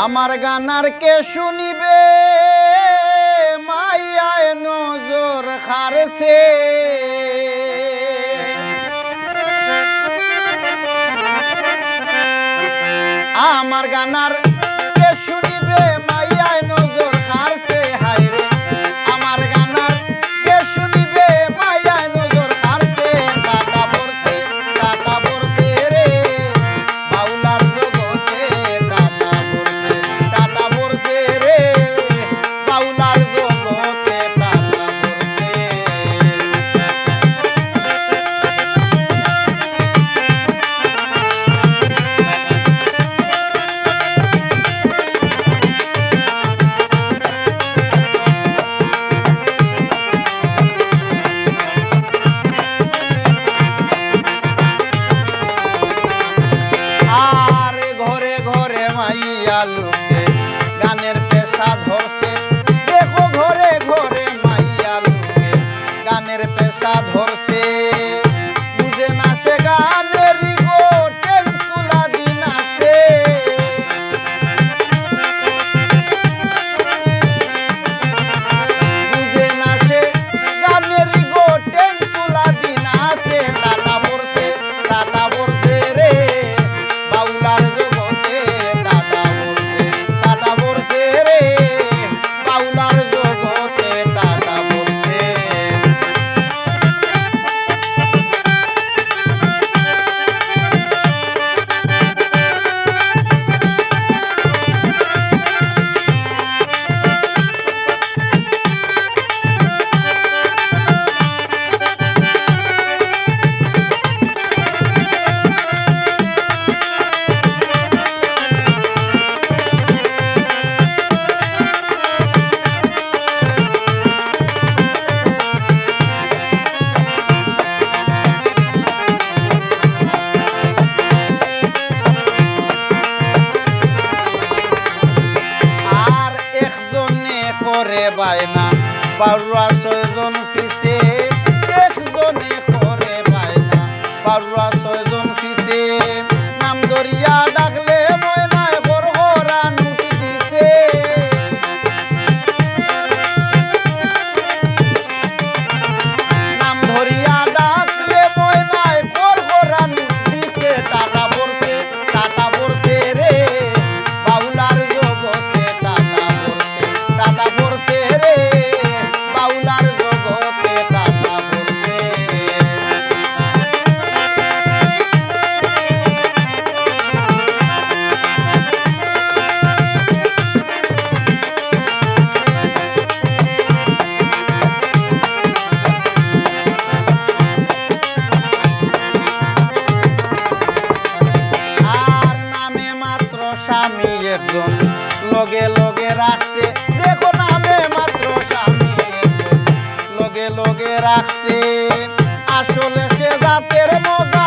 আমার গানার কে শুনিবে? মাইয়ায় নজর খারছে। আমার গানার কে শুনিবে? করে বায়না পারুয়া ছয়জন পিছে একজনে করে বায়না পারুয়া ছয়জন পিছে নাম দরিয়া লগে লগে রাখছে। দেখো নামে মাত্র স্বামী। লগে লগে রাখছে। আসলে সে জাতের মজা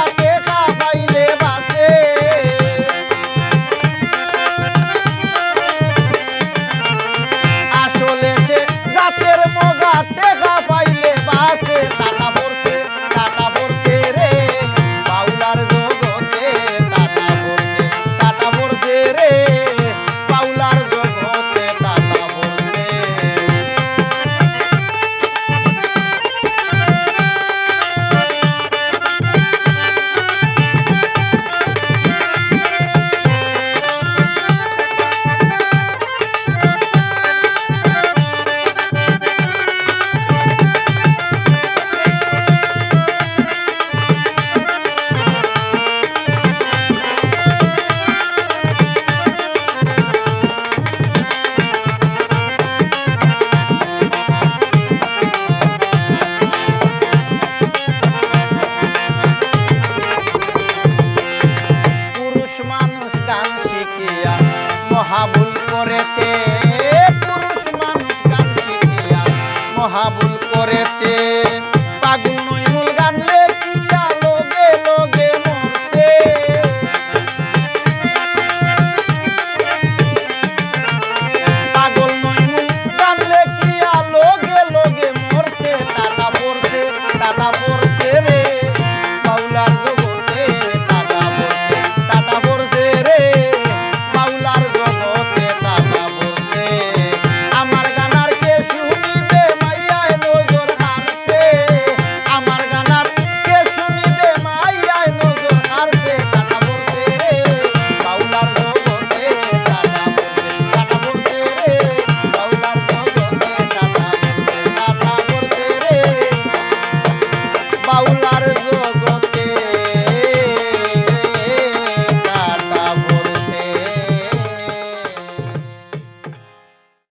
মহাবুল করেছে পুরুষ মানুষ কান মহাবুল করেছে। I'm a baulares.